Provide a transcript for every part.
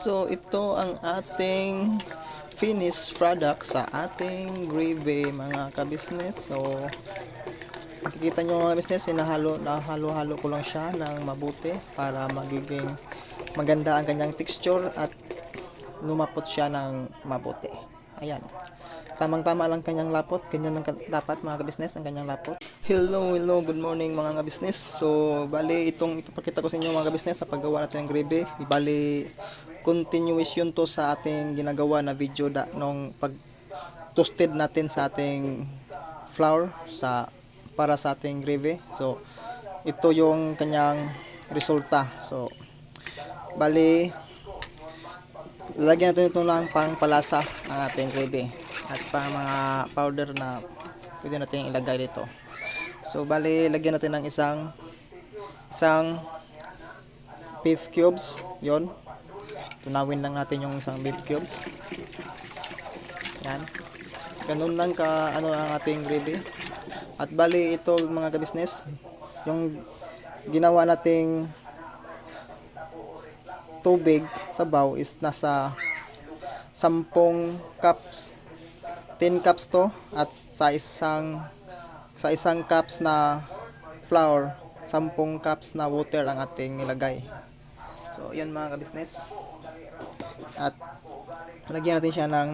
So ito ang ating finished product sa ating gravy mga kabisnes. So makikita nyo mga business, hinahalo, nahalo-halo ko lang siya ng mabuti para magiging maganda ang kanyang texture at lumapot siya ng mabuti. Ayan. Tamang-tama lang kanyang lapot. Ganyan lang ka- dapat mga kabisnes ang kanyang lapot. Hello, hello, good morning mga kabisnes. So, bali itong ipapakita ko sa inyo mga kabisnes sa paggawa natin ng gravy. Bali, continuation to sa ating ginagawa na video da, nung pag toasted natin sa ating flour sa para sa ating gravy. So, ito yung kanyang resulta. So, bali, lalagyan natin ito lang pang palasa ang ating gravy at pa mga powder na pwede natin ilagay dito. So, bali, lagyan natin ng isang isang beef cubes. yon Tunawin lang natin yung isang beef cubes. Yan. Ganun lang ka ano ang ating gravy. At bali ito mga ka-business, yung ginawa nating tubig sabaw is nasa 10 cups 10 cups to at sa isang sa isang cups na flour 10 cups na water ang ating nilagay so yan mga ka-business at lagyan natin siya ng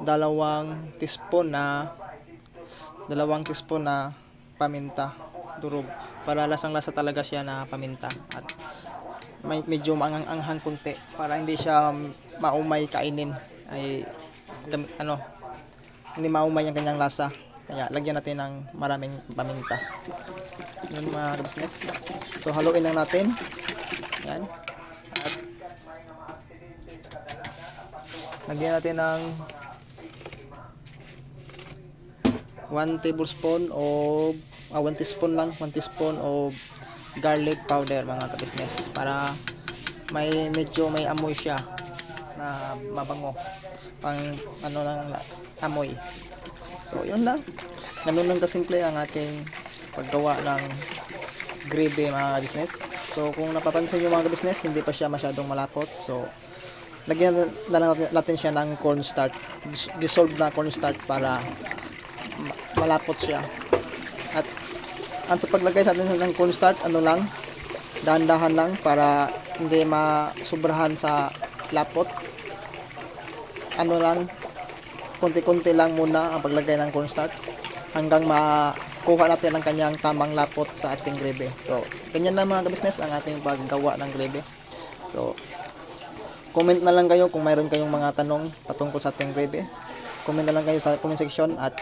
dalawang teaspoon na dalawang teaspoon na paminta durog. Para lasang lasa talaga siya na paminta. At may medyo maanghang kunti para hindi siya maumay kainin. Ay ano hindi maumay ang kanyang lasa. Kaya lagyan natin ng maraming paminta. Yun mga business so haluin lang natin. Yan lagyan natin ng 1 tablespoon of ah, 1 teaspoon lang 1 teaspoon of garlic powder mga ka-business para may medyo may amoy siya na mabango pang ano la- amoy. So yun lang. Ganun lang kasimple ang ating paggawa ng gravy mga ka-business. So kung napapansin nyo mga ka-business hindi pa siya masyadong malapot. So lagyan na lang natin siya ng cornstarch Dis- dissolved na cornstarch para ma- malapot siya. At ang sa paglagay sa atin ng cornstarch ano lang dahan-dahan lang para hindi masubrahan sa lapot. Ano lang konti-konti lang muna ang paglagay ng cornstarch hanggang makuha natin ang kanyang tamang lapot sa ating gravy. So ganyan lang mga business ang ating paggawa ng gravy. So comment na lang kayo kung mayroon kayong mga tanong patungkol sa ating gravy comment na lang kayo sa comment section at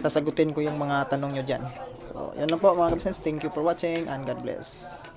sasagutin ko yung mga tanong nyo dyan. So, yun lang po mga business. Thank you for watching and God bless.